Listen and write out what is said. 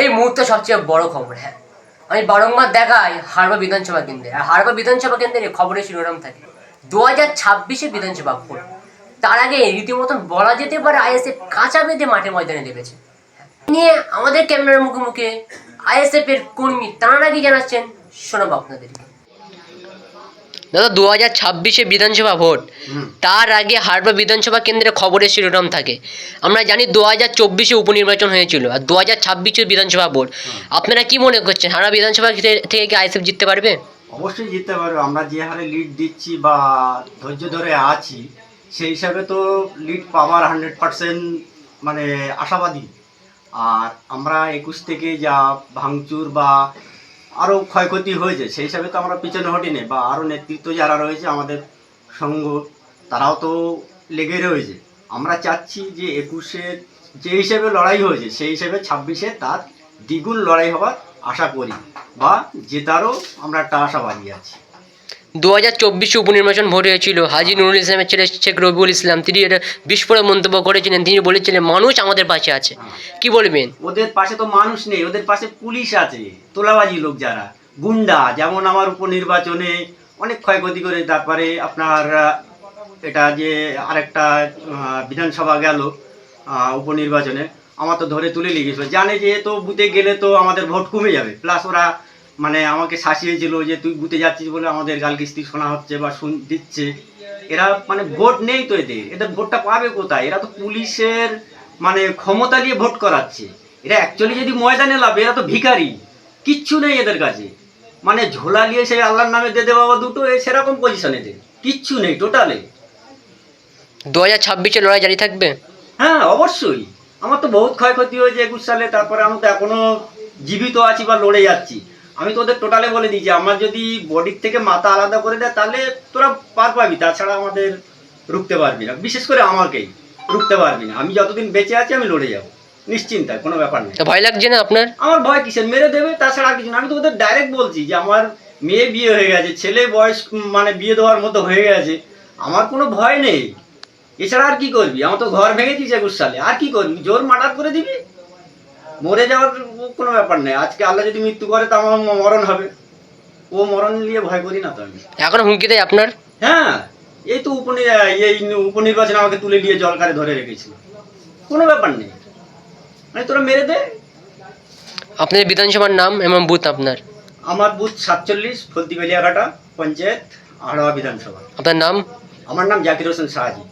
এই মুহূর্তে সবচেয়ে বড় খবর হ্যাঁ। আমি বারংবার দেখাই হারবা বিধানসভা কেন্দ্রে। আর হারবা বিধানসভা কেন্দ্রে খবরের শিরোনাম থাকে দু হাজার ছাব্বিশে বিধানসভা ভোট। তার আগে রীতিমতন বলা যেতে পারে আইএসএফ কাঁচা বেঁধে মাঠে ময়দানে নেমেছে। নিয়ে আমাদের ক্যামেরার মুখে মুখে আইএসএফ এর কর্মী তাঁরা নাকি জানাচ্ছেন, শোনাবো আপনাদেরকে। দাদা দু হাজার ছাব্বিশে বিধানসভা ভোট। তার আগে হারবা বিধানসভা কেন্দ্রে খবরের শিরোনাম থাকে। আমরা জানি দু হাজার চব্বিশে উপনির্বাচন হয়েছিল আর দু হাজার ছাব্বিশে বিধানসভা ভোট। আপনারা কি মনে করছেন? হারা বিধানসভা থেকে- কি আইএসএফ জিততে পারবে? অবশ্যই জিততে পারবে। আমরা যে হারে লিড দিচ্ছি বা ধৈর্য ধরে আছি সেই হিসাবে তো লিড পাওয়ার হান্ড্রেড পার্সেন্ট মানে আশাবাদী। আর আমরা একুশ থেকে যা ভাঙচুর বা আরও ক্ষয়ক্ষতি হয়েছে, সেই হিসাবে তো আমরা পিছনে হটিনি বা আরও নেতৃত্ব যারা রয়েছে আমাদের সঙ্গ, তারাও তো লেগে রয়েছে। আমরা চাচ্ছি যে একুশের যে হিসেবে লড়াই হয়েছে, সেই হিসেবে ছাব্বিশে তার দ্বিগুণ লড়াই হওয়ার আশা করি বা জেতারও আমরা একটা আশাবাদী আছি। দু হাজার চব্বিশে উপনির্বাচন ভোট হয়েছিল। হাজি নুরুল ইসলামের ছেলে শেখ রবিউল ইসলাম, তিনি এটা বিস্ফোরক মন্তব্য করেছিলেন। তিনি বলেছিলেন, মানুষ আমাদের পাশে আছে। কি বলবেন? ওদের পাশে তো মানুষ নেই, ওদের পাশে পুলিশ আছে, তোলাবাজি লোক যারা, গুন্ডা, যেমন আমার উপনির্বাচনে অনেক ক্ষয়ক্ষতি করে তারপরে আপনার এটা যে আরেকটা বিধানসভা গেল উপনির্বাচনে, আমার তো ধরে তুলে গেছিল। জানে যে তো বুথে গেলে তো আমাদের ভোট কমে যাবে, প্লাস ওরা মানে আমাকে শাসিয়েছিল যে তুই বুথে যাচ্ছিস বলে আমাদের গাল কিস্তি শোনা হচ্ছে বা শুন দিচ্ছে। এরা মানে ভোট নেই তো এদের। এদের ভোটটা পাবে কোথায়? এরা তো পুলিশের মানে ক্ষমতা নিয়ে ভোট করাচ্ছে। এরা অ্যাকচুয়ালি যদি ময়দানে লাভে এরা তো ভিখারি। কিচ্ছু নেই এদের কাছে। মানে ঝোলা নিয়ে সেই আল্লাহর নামে দিয়ে দেওয়া বা দুটো এ সেরকম পজিশন এদের। কিচ্ছু নেই টোটালে দু হাজার ছাব্বিশে লড়াই জারি থাকবে? হ্যাঁ অবশ্যই। আমার তো বহুত ক্ষয়ক্ষতি হয়েছে একুশ সালে তারপরে আমি তো এখনও জীবিত আছি বা লড়ে যাচ্ছি। আমি তো ওদের টোটালে বলে দিই যে আমার যদি বডির থেকে মাথা আলাদা করে দেয় তাহলে তোরা পার পাবি তাছাড়া আমাদের রুখতে পারবি না। বিশেষ করে আমাকেই রুখতে পারবি না। আমি যতদিন বেঁচে আছি আমি লড়ে যাব। নিশ্চিন্তায় কোনো ব্যাপার নেই। ভয় লাগছে না আপনার? আমার ভয় কিসের? মেরে দেবে তাছাড়া আর কিছু না। আমি তো ওদের ডাইরেক্ট বলছি যে আমার মেয়ে বিয়ে হয়ে গেছে ছেলে বয়স মানে বিয়ে দেওয়ার মতো হয়ে গেছে। আমার কোনো ভয় নেই। এছাড়া আর কি করবি? আমার তো ঘর ভেঙে দিয়েছে একুশ সালে আর কি করবি? জোর মার্ডার করে দিবি? মরে যাওয়ার কোনো ব্যাপার নেই। আজকে আল্লাহ যদি মৃত্যু করে তো আমার মরণ হবে। ও মরণ নিয়ে ভয় করি না তো আমি। এখন হুমকি দেয় আপনার? হ্যাঁ এই তো উপনি এই উপনির্বাচনে আমাকে তুলে নিয়ে জলকারে ধরে রেখেছিল। কোনো ব্যাপার নেই। মানে তোরা মেরে দে। আপনার বিধানসভার নাম এবং বুথ আপনার? আমার বুথ সাতচল্লিশ ফলতি বেলিয়াঘাটা পঞ্চায়েত আড়োয়া বিধানসভা। আপনার নাম? আমার নাম জাকির হোসেন শাহাজি।